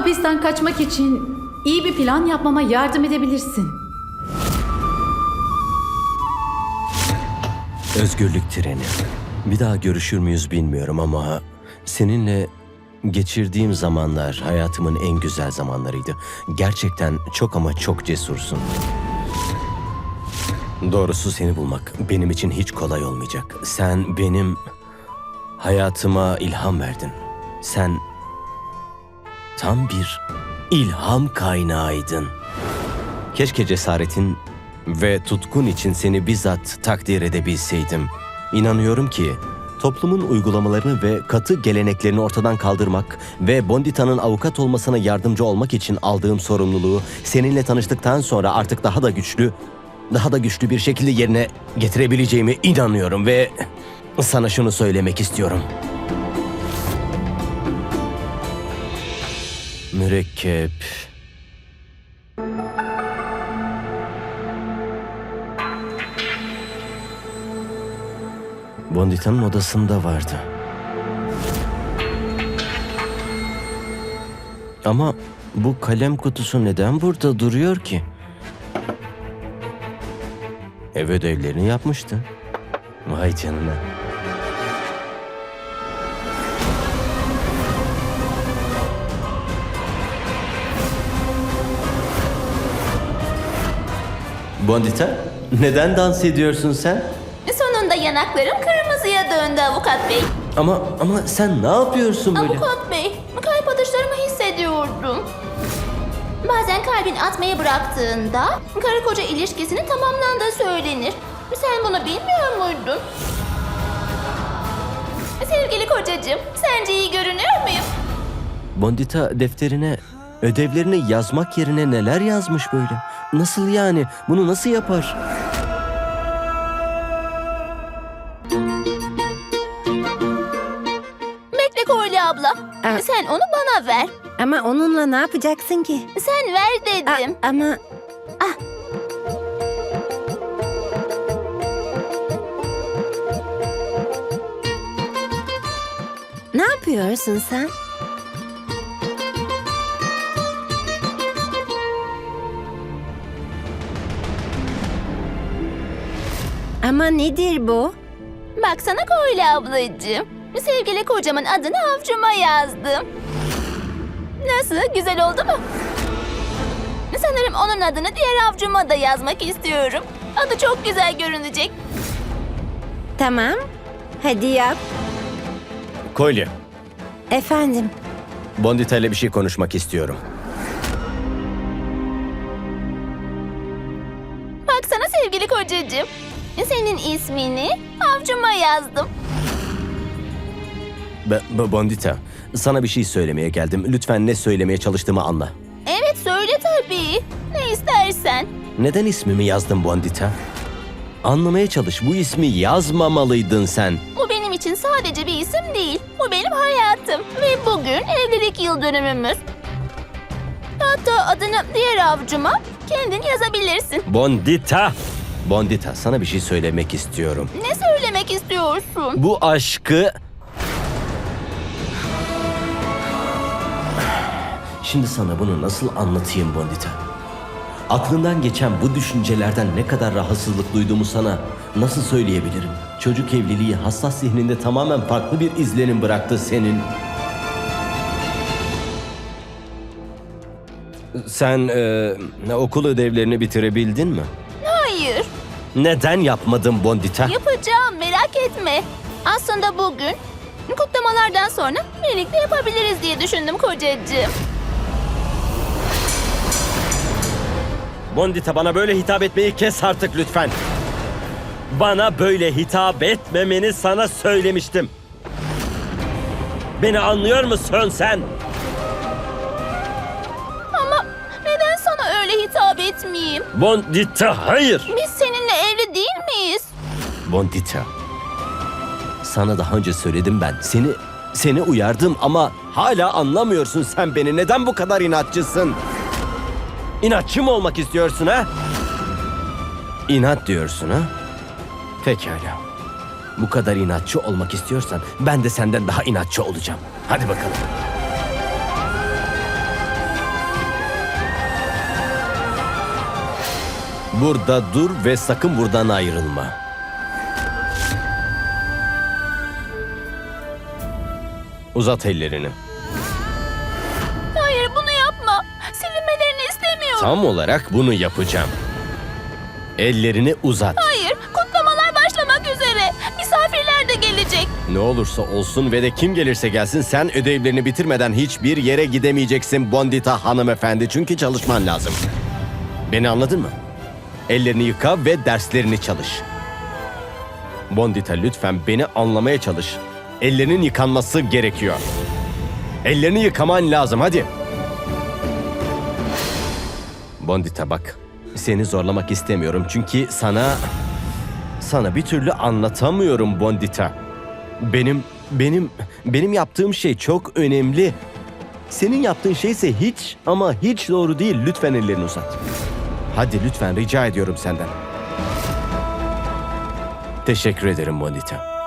Hapisten kaçmak için iyi bir plan yapmama yardım edebilirsin. Özgürlük treni. Bir daha görüşür müyüz bilmiyorum ama seninle geçirdiğim zamanlar hayatımın en güzel zamanlarıydı. Gerçekten çok ama çok cesursun. Doğrusu seni bulmak benim için hiç kolay olmayacak. Sen benim hayatıma ilham verdin. Sen tam bir ilham kaynağıydın. Keşke cesaretin ve tutkun için seni bizzat takdir edebilseydim. İnanıyorum ki toplumun uygulamalarını ve katı geleneklerini ortadan kaldırmak ve Bondita'nın avukat olmasına yardımcı olmak için aldığım sorumluluğu seninle tanıştıktan sonra artık daha da güçlü, daha da güçlü bir şekilde yerine getirebileceğime inanıyorum ve sana şunu söylemek istiyorum. Mürekkep, Bondita'nın odasında vardı. Ama bu kalem kutusu neden burada duruyor ki? Ev ödevlerini yapmıştı. Vay canına. Bondita, neden dans ediyorsun sen? Sonunda yanaklarım kırmızıya döndü avukat bey. Ama ama sen ne yapıyorsun böyle? Avukat bey, kalp atışlarımı hissediyordum. Bazen kalbin atmayı bıraktığında karı koca ilişkisinin tamamlandığı söylenir. Sen bunu bilmiyor muydun? Sevgili kocacığım, sence iyi görünüyor muyum? Bondita defterine ödevlerini yazmak yerine neler yazmış böyle? Nasıl yani? Bunu nasıl yapar? Bekle Kolye abla. Aa. Sen onu bana ver. Ama onunla ne yapacaksın ki? Sen ver A- dedim. ama ne yapıyorsun sen? Ama nedir bu? Baksana Kolye ablacığım. Sevgili kocamın adını avcuma yazdım. Nasıl? Güzel oldu mu? Sanırım onun adını diğer avcuma da yazmak istiyorum. Adı çok güzel görünecek. Tamam. Hadi yap. Kolye, Efendim. Bondita ile bir şey konuşmak istiyorum. Baksana sevgili kocacığım. Senin ismini avcuma yazdım. Be- Bondita, sana bir şey söylemeye geldim. Lütfen ne söylemeye çalıştığımı anla. Evet söyle tabii. Ne istersen. Neden ismimi yazdın Bondita? Anlamaya çalış. Bu ismi yazmamalıydın sen. Bu benim için sadece bir isim değil. Bu benim hayatım. Ve bugün evlilik yıl dönümümüz. Hatta adını diğer avcuma kendin yazabilirsin. Bondita! Bondita, sana bir şey söylemek istiyorum. Ne söylemek istiyorsun? Bu aşkı... Şimdi sana bunu nasıl anlatayım Bondita? Aklından geçen bu düşüncelerden ne kadar rahatsızlık duyduğumu sana nasıl söyleyebilirim? Çocuk evliliği hassas zihninde tamamen farklı bir izlenim bıraktı senin. Sen e, okul ödevlerini bitirebildin mi? Hayır. Neden yapmadın Bondita? Yapacağım merak etme. Aslında bugün kutlamalardan sonra birlikte yapabiliriz diye düşündüm kocacığım. Bondita bana böyle hitap etmeyi kes artık lütfen. Bana böyle hitap etmemeni sana söylemiştim. Beni anlıyor musun sen? Öyle hitap etmeyeyim? Bondita hayır. Biz seninle evli değil miyiz? Bondita. Sana daha önce söyledim ben. Seni seni uyardım ama hala anlamıyorsun sen beni. Neden bu kadar inatçısın? İnatçı mı olmak istiyorsun ha? İnat diyorsun ha? Pekala. Bu kadar inatçı olmak istiyorsan ben de senden daha inatçı olacağım. Hadi bakalım. Burada dur ve sakın buradan ayrılma. Uzat ellerini. Hayır bunu yapma. Silinmelerini istemiyorum. Tam olarak bunu yapacağım. Ellerini uzat. Hayır, kutlamalar başlamak üzere. Misafirler de gelecek. Ne olursa olsun ve de kim gelirse gelsin sen ödevlerini bitirmeden hiçbir yere gidemeyeceksin Bondita hanımefendi çünkü çalışman lazım. Beni anladın mı? Ellerini yıka ve derslerini çalış. Bondita lütfen beni anlamaya çalış. Ellerinin yıkanması gerekiyor. Ellerini yıkaman lazım hadi. Bondita bak. Seni zorlamak istemiyorum çünkü sana sana bir türlü anlatamıyorum Bondita. Benim benim benim yaptığım şey çok önemli. Senin yaptığın şey ise hiç ama hiç doğru değil. Lütfen ellerini uzat. Hadi lütfen rica ediyorum senden. Teşekkür ederim Bondita.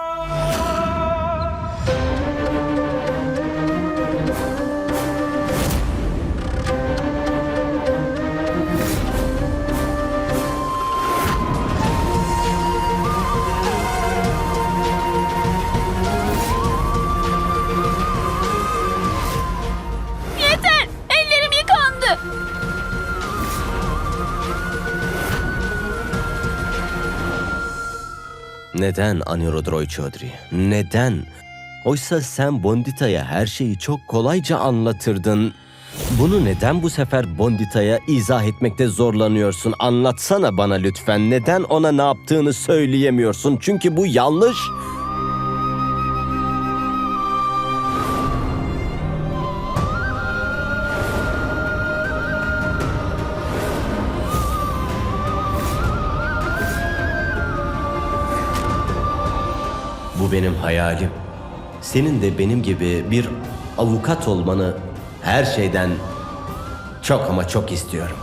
Neden Anirudh Roy Chaudhry? Neden? Oysa sen Bondita'ya her şeyi çok kolayca anlatırdın. Bunu neden bu sefer Bondita'ya izah etmekte zorlanıyorsun? Anlatsana bana lütfen. Neden ona ne yaptığını söyleyemiyorsun? Çünkü bu yanlış. Benim hayalim. Senin de benim gibi bir avukat olmanı her şeyden çok ama çok istiyorum.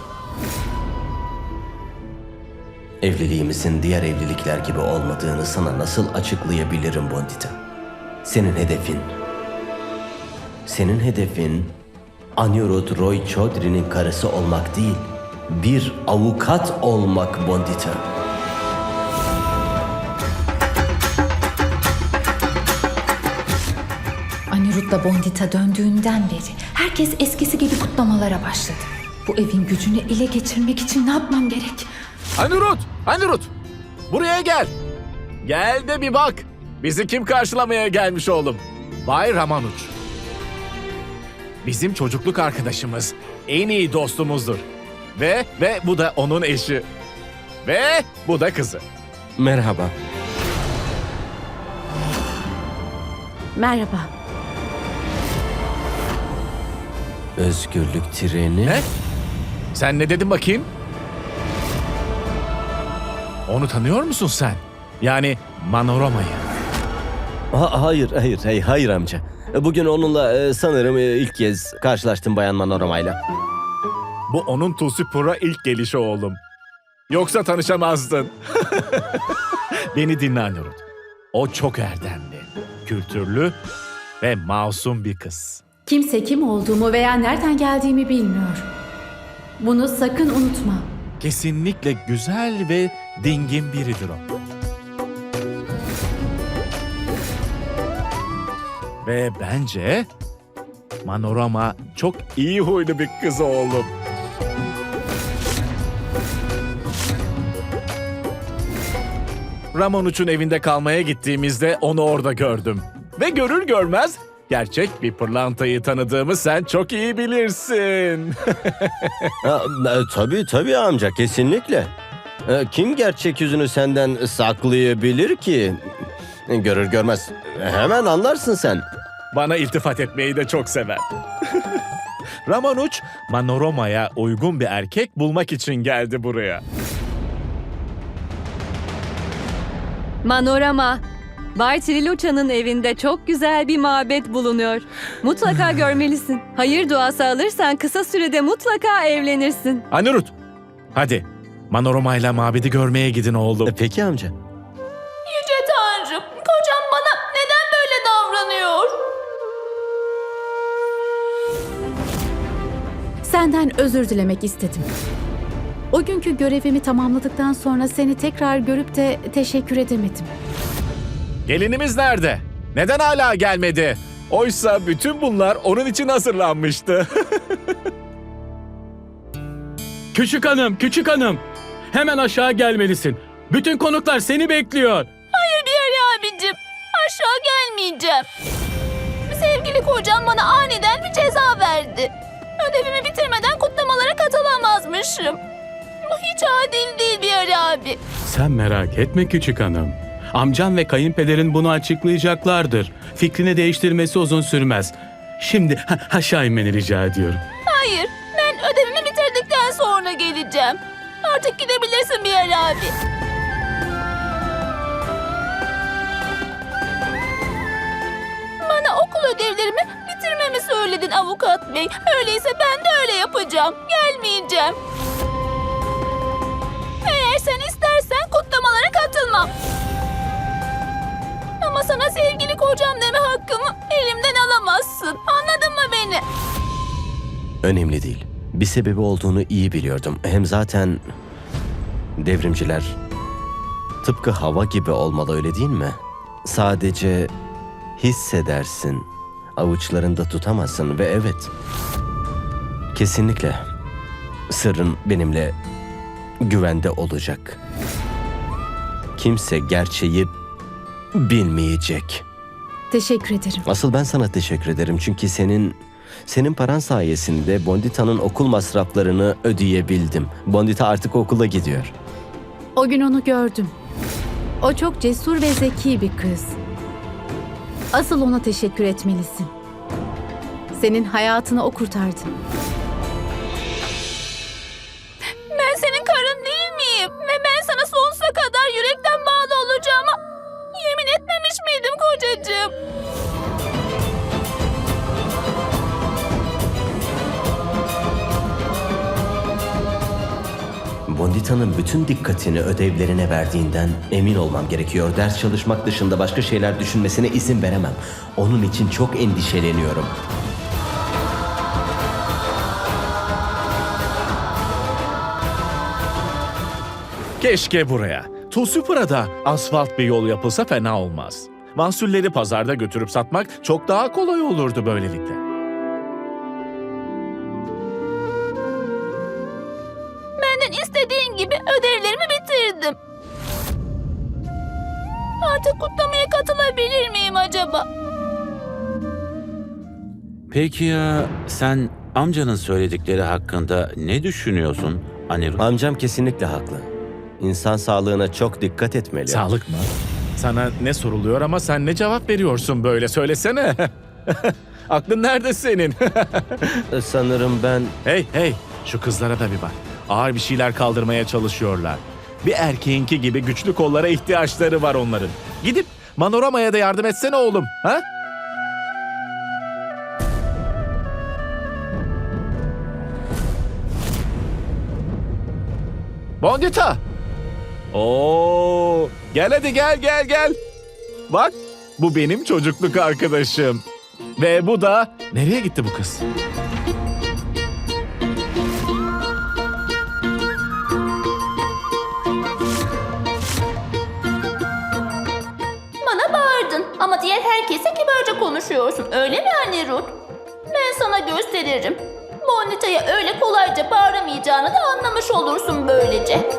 Evliliğimizin diğer evlilikler gibi olmadığını sana nasıl açıklayabilirim Bondita? Senin hedefin, senin hedefin Anirudh Roy Chaudhry'nin karısı olmak değil, bir avukat olmak Bondita. Anirudh'la Bondita döndüğünden beri herkes eskisi gibi kutlamalara başladı. Bu evin gücünü ele geçirmek için ne yapmam gerek? Anirut! Anirut! Buraya gel. Gel de bir bak. Bizi kim karşılamaya gelmiş oğlum? Bay Ramanuç. Bizim çocukluk arkadaşımız. En iyi dostumuzdur. Ve ve bu da onun eşi. Ve bu da kızı. Merhaba. Merhaba. Özgürlük treni. Ne? Sen ne dedin bakayım? Onu tanıyor musun sen? Yani Manorama'yı. Ha, hayır, hayır, hayır, hayır amca. Bugün onunla e, sanırım e, ilk kez karşılaştım Bayan Manorama'yla. Bu onun Tusipur'a ilk gelişi oğlum. Yoksa tanışamazdın. Beni dinle Anirudh. O çok erdemli, kültürlü ve masum bir kız. Kimse kim olduğumu veya nereden geldiğimi bilmiyor. Bunu sakın unutma. Kesinlikle güzel ve dingin biridir o. Ve bence Manorama çok iyi huylu bir kız oğlum. Ramonuç'un evinde kalmaya gittiğimizde onu orada gördüm. Ve görür görmez gerçek bir pırlantayı tanıdığımı sen çok iyi bilirsin. Ha, e, tabii tabii amca, kesinlikle. E, Kim gerçek yüzünü senden saklayabilir ki? Görür görmez hemen anlarsın sen. Bana iltifat etmeyi de çok sever. Ramanuç, Manoroma'ya uygun bir erkek bulmak için geldi buraya. Manorama. Bay Trilucha'nın evinde çok güzel bir mabet bulunuyor. Mutlaka görmelisin. Hayır duası alırsan kısa sürede mutlaka evlenirsin. Anirut, hadi Manoroma'yla mabedi görmeye gidin oğlum. E, Peki amca. Yüce Tanrım, kocam bana neden böyle davranıyor? Senden özür dilemek istedim. O günkü görevimi tamamladıktan sonra seni tekrar görüp de teşekkür edemedim. Gelinimiz nerede? Neden hala gelmedi? Oysa bütün bunlar onun için hazırlanmıştı. Küçük hanım, küçük hanım. Hemen aşağı gelmelisin. Bütün konuklar seni bekliyor. Hayır bir abicim. Aşağı gelmeyeceğim. Sevgili kocam bana aniden bir ceza verdi. Ödevimi bitirmeden kutlamalara katılamazmışım. Bu hiç adil değil bir abi. Sen merak etme küçük hanım. Amcan ve kayınpederin bunu açıklayacaklardır. Fikrini değiştirmesi uzun sürmez. Şimdi ha- aşağı inmeni rica ediyorum. Hayır, ben ödevimi bitirdikten sonra geleceğim. Artık gidebilirsin bir abi. Bana okul ödevlerimi bitirmemi söyledin avukat bey. Öyleyse ben de öyle yapacağım. Gelmeyeceğim. Eğer sen istersen kutlamalara katılmam. Ama sana sevgili kocam deme hakkımı elimden alamazsın. Anladın mı beni? Önemli değil. Bir sebebi olduğunu iyi biliyordum. Hem zaten devrimciler tıpkı hava gibi olmalı öyle değil mi? Sadece hissedersin. Avuçlarında tutamazsın ve evet. Kesinlikle sırrın benimle güvende olacak. Kimse gerçeği bilmeyecek. Teşekkür ederim. Asıl ben sana teşekkür ederim çünkü senin senin paran sayesinde Bondita'nın okul masraflarını ödeyebildim. Bondita artık okula gidiyor. O gün onu gördüm. O çok cesur ve zeki bir kız. Asıl ona teşekkür etmelisin. Senin hayatını o kurtardı. Bütün dikkatini ödevlerine verdiğinden emin olmam gerekiyor. Ders çalışmak dışında başka şeyler düşünmesine izin veremem. Onun için çok endişeleniyorum. Keşke buraya. Tusupura'da asfalt bir yol yapılsa fena olmaz. Mahsulleri pazarda götürüp satmak çok daha kolay olurdu böylelikle. Bitirdim. Artık kutlamaya katılabilir miyim acaba? Peki ya sen amcanın söyledikleri hakkında ne düşünüyorsun Anirudh? Amcam kesinlikle haklı. İnsan sağlığına çok dikkat etmeli. Sağlık mı? Sana ne soruluyor ama sen ne cevap veriyorsun böyle söylesene. Aklın nerede senin? Sanırım ben hey hey şu kızlara da bir bak. Ağır bir şeyler kaldırmaya çalışıyorlar. Bir erkeğinki gibi güçlü kollara ihtiyaçları var onların. Gidip Manorama'ya da yardım etsene oğlum. Ha? Bondita! Oo, gel hadi gel gel gel. Bak bu benim çocukluk arkadaşım. Ve bu da nereye gitti bu kız? Diğer herkese kibarca konuşuyorsun. Öyle mi anne Ruth? Ben sana gösteririm. Bonita'ya öyle kolayca bağıramayacağını da anlamış olursun böylece.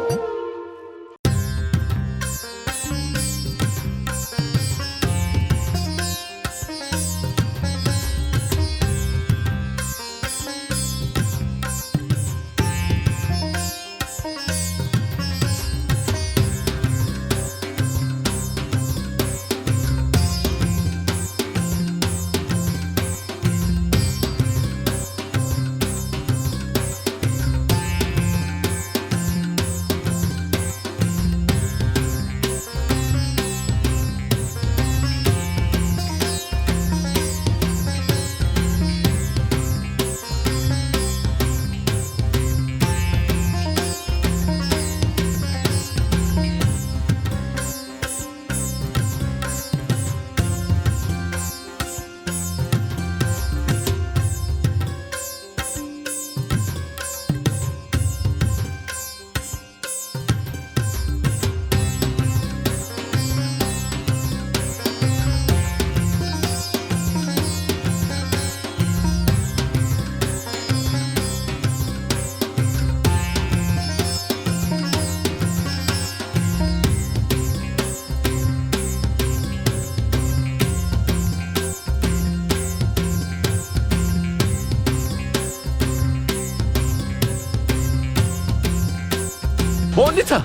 Bondita!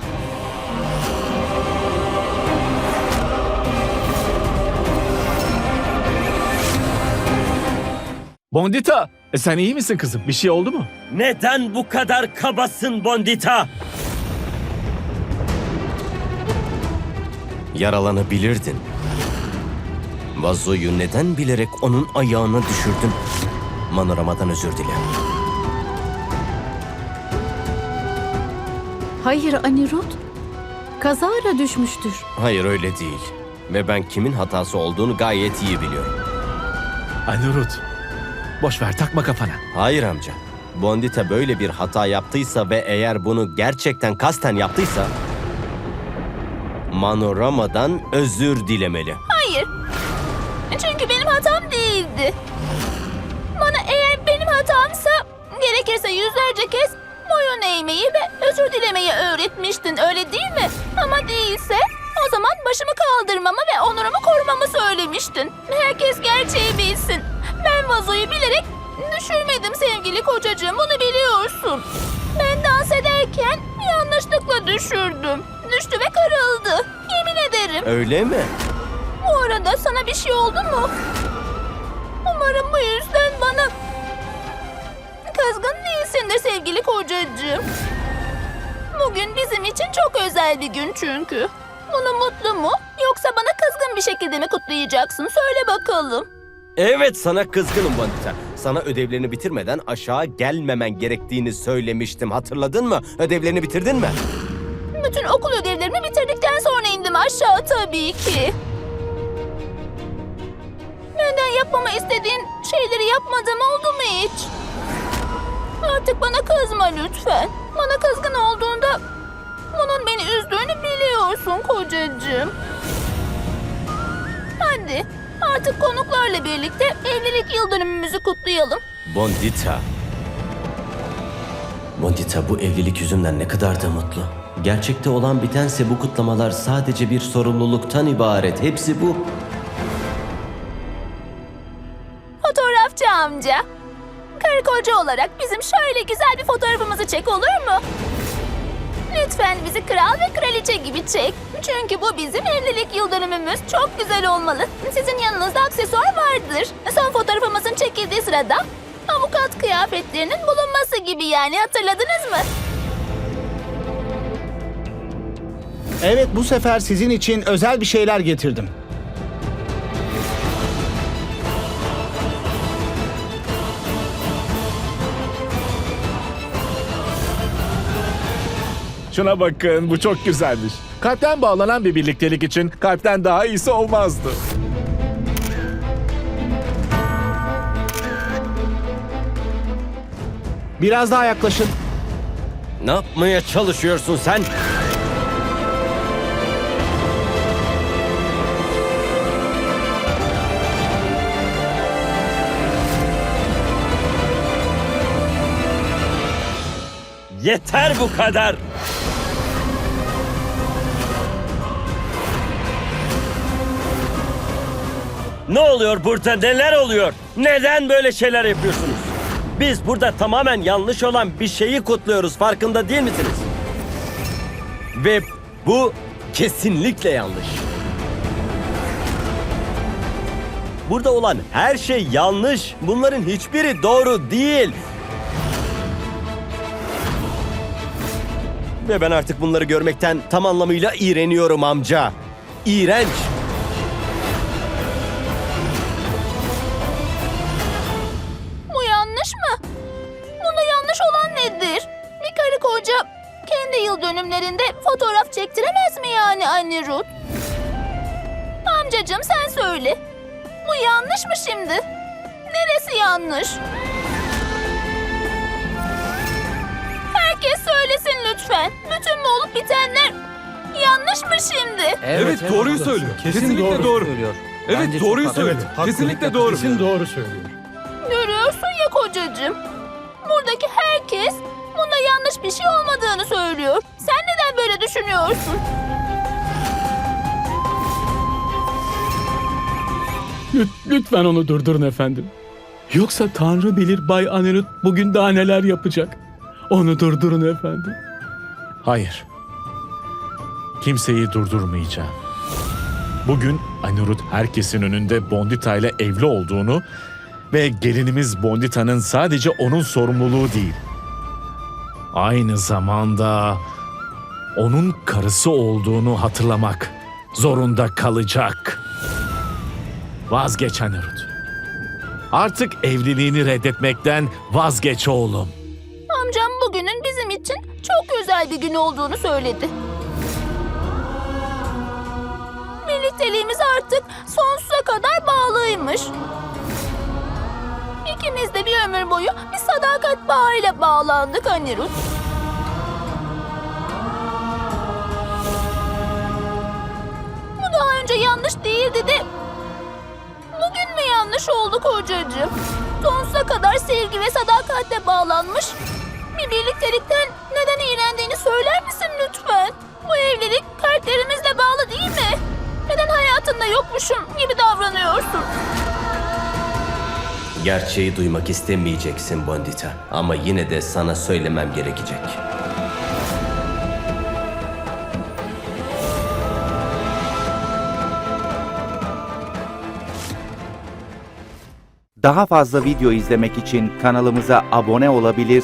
Bondita, e sen iyi misin kızım? Bir şey oldu mu? Neden bu kadar kabasın Bondita? Yaralanabilirdin. Vazoyu neden bilerek onun ayağına düşürdün? Manorama'dan özür dile. Hayır Anirudh. Kazara düşmüştür. Hayır öyle değil. Ve ben kimin hatası olduğunu gayet iyi biliyorum. Anirudh, boş ver takma kafana. Hayır amca. Bondita böyle bir hata yaptıysa ve eğer bunu gerçekten kasten yaptıysa... Manorama'dan özür dilemeli. Hayır. Çünkü benim hatam değildi. Bana eğer benim hatamsa gerekirse yüzlerce kez boyun eğmeyi ve özür dilemeyi öğretmiştin öyle değil mi? Ama değilse o zaman başımı kaldırmamı ve onurumu korumamı söylemiştin. Herkes gerçeği bilsin. Ben vazoyu bilerek düşürmedim sevgili kocacığım bunu biliyorsun. Ben dans ederken yanlışlıkla düşürdüm. Düştü ve kırıldı. Yemin ederim. Öyle mi? Bu arada sana bir şey oldu mu? Umarım bu yüzden bana kızgın değilsindir sevgili kocacığım. Bugün bizim için çok özel bir gün çünkü. Bunu mutlu mu yoksa bana kızgın bir şekilde mi kutlayacaksın? Söyle bakalım. Evet sana kızgınım Bondita. Sana ödevlerini bitirmeden aşağı gelmemen gerektiğini söylemiştim. Hatırladın mı? Ödevlerini bitirdin mi? Bütün okul ödevlerimi bitirdikten sonra indim aşağı tabii ki. Neden yapmamı istediğin şeyleri yapmadığım oldu mu hiç? Artık bana kızma lütfen. Bana kızgın olduğunda bunun beni üzdüğünü biliyorsun kocacığım. Hadi artık konuklarla birlikte evlilik yıl dönümümüzü kutlayalım. Bondita. Bondita bu evlilik yüzünden ne kadar da mutlu. Gerçekte olan bitense bu kutlamalar sadece bir sorumluluktan ibaret. Hepsi bu. Fotoğrafçı amca. Karı koca olarak bizim şöyle güzel bir fotoğrafımızı çek olur mu? Lütfen bizi kral ve kraliçe gibi çek. Çünkü bu bizim evlilik yıl dönümümüz. Çok güzel olmalı. Sizin yanınızda aksesuar vardır. Son fotoğrafımızın çekildiği sırada avukat kıyafetlerinin bulunması gibi yani hatırladınız mı? Evet bu sefer sizin için özel bir şeyler getirdim. Şuna bakın bu çok güzelmiş. Kalpten bağlanan bir birliktelik için kalpten daha iyisi olmazdı. Biraz daha yaklaşın. Ne yapmaya çalışıyorsun sen? Yeter bu kadar. Ne oluyor burada? Neler oluyor? Neden böyle şeyler yapıyorsunuz? Biz burada tamamen yanlış olan bir şeyi kutluyoruz. Farkında değil misiniz? Ve bu kesinlikle yanlış. Burada olan her şey yanlış. Bunların hiçbiri doğru değil. Ve ben artık bunları görmekten tam anlamıyla iğreniyorum amca. İğrenç. Lütfen. Bütün bu olup bitenler yanlış mı şimdi? Evet, doğruyu söylüyor. Kesinlikle doğru. Söylüyor. Evet doğruyu söylüyor. Kesinlikle doğru. Kesin doğru söylüyor. Görüyorsun ya kocacığım. Buradaki herkes bunda yanlış bir şey olmadığını söylüyor. Sen neden böyle düşünüyorsun? Lüt- lütfen onu durdurun efendim. Yoksa Tanrı bilir Bay Anirudh bugün daha neler yapacak. Onu durdurun efendim. Hayır. kimseyi durdurmayacağım. Bugün Anirudh herkesin önünde Bondita ile evli olduğunu ve gelinimiz Bondita'nın sadece onun sorumluluğu değil. Aynı zamanda onun karısı olduğunu hatırlamak zorunda kalacak. Vazgeç Anirudh. Artık evliliğini reddetmekten vazgeç oğlum. Bir gün olduğunu söyledi. Birlikteliğimiz artık sonsuza kadar bağlıymış. İkimiz de bir ömür boyu bir sadakat bağıyla bağlandık Anirudh. Bu daha önce yanlış değildi de bugün mü yanlış oldu kocacığım? Sonsuza kadar sevgi ve sadakatle bağlanmış bir birliktelikten neden iğrendiğini söyler misin lütfen? Bu evlilik kalplerimizle bağlı değil mi? Neden hayatında yokmuşum gibi davranıyorsun? Gerçeği duymak istemeyeceksin Bondita. Ama yine de sana söylemem gerekecek. Daha fazla video izlemek için kanalımıza abone olabilir,